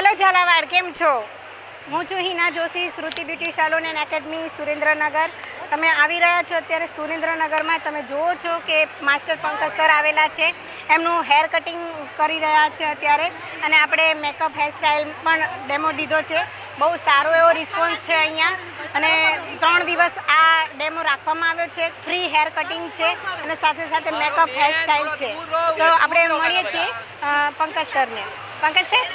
Hello Jhalawad, કેમ છો? હું છું Hina Joshi, Shruti beauty salon and academy, Surendranagar. તમે આવી રહ્યા છો અત્યારે સુરેન્દ્રનગરમાં. તમે જુઓ છો કે માસ્ટર પંકજ સર આવેલા છે. એમનું હેર કટિંગ કરી રહ્યા છે અત્યારે. અને આપણે મેકઅપ હેરસ્ટાઈલ પણ ડેમો દીધો છે. બહુ સારો એવો રિસ્પોન્સ છે અહીંયા. અને ત્રણ દિવસ આ ડેમો રાખવામાં આવ્યો છે. ફ્રી હેર કટિંગ છે અને સાથે સાથે મેકઅપ હેરસ્ટાઈલ છે. તો આપણે મળીએ છીએ પંકજ સરને. પંકજ સર?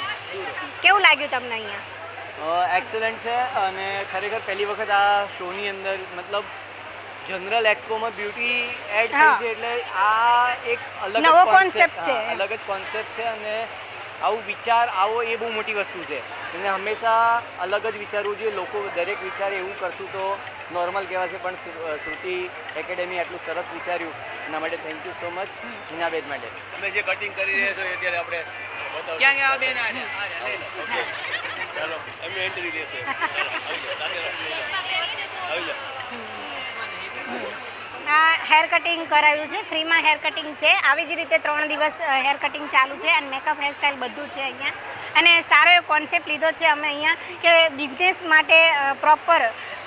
કેવું લાગ્યું તમને અહીંયા એક્સલન્ટ છે અને ખરેખર પહેલી વખત આ શોની અંદર મતલબ જનરલ એક્સપોમાં બ્યુટી એડ થઈ છે એટલે આ એક અલગ નવો concept છે. અલગ જ કોન્સેપ્ટ છે અને આવું વિચાર આવો એ બહુ મોટી વસ્તુ છે અને હંમેશા અલગ જ વિચારવું જોઈએ લોકો દરેક વિચારે એવું કરશું તો નોર્મલ કહેવાશે પણ શ્રુતિ એકેડેમી આટલું સરસ વિચાર્યું એના માટે થેન્ક યુ સો મચ હિનાબેન માટે તમે જે કટિંગ કરી રહ્યા છો એ અત્યારે આપણે ક્યાં ગયા બેન. ચાલો એમની એન્ટ્રી લેશે આવી જાઓ આ હેર કટિંગ કરાયું છે. ફ્રીમાં હેર કટિંગ છે. આવી જ રીતે ત્રણ દિવસ હેર કટિંગ ચાલુ છે અને મેકઅપ હેરસ્ટાઈલ બધું છે અહીંયા. અને સારો એવો કોન્સેપ્ટ લીધો છે અમે અહીંયા કે બિઝનેસ માટે પ્રોપર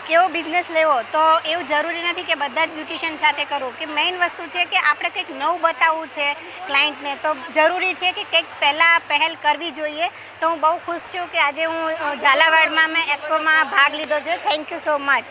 કેવો બિઝનેસ લેવો તો એવું જરૂરી નથી કે બધા જ બ્યુટિશિયન સાથે કરવું કે મેઇન વસ્તુ છે કે આપણે કંઈક નવું બતાવવું છે ક્લાયન્ટને તો જરૂરી છે કે કંઈક પહેલાં પહેલ કરવી જોઈએ. તો હું બહુ ખુશ છું કે આજે હું ઝાલાવાડમાં મેં એક્સપોમાં ભાગ લીધો છે. Thank you so much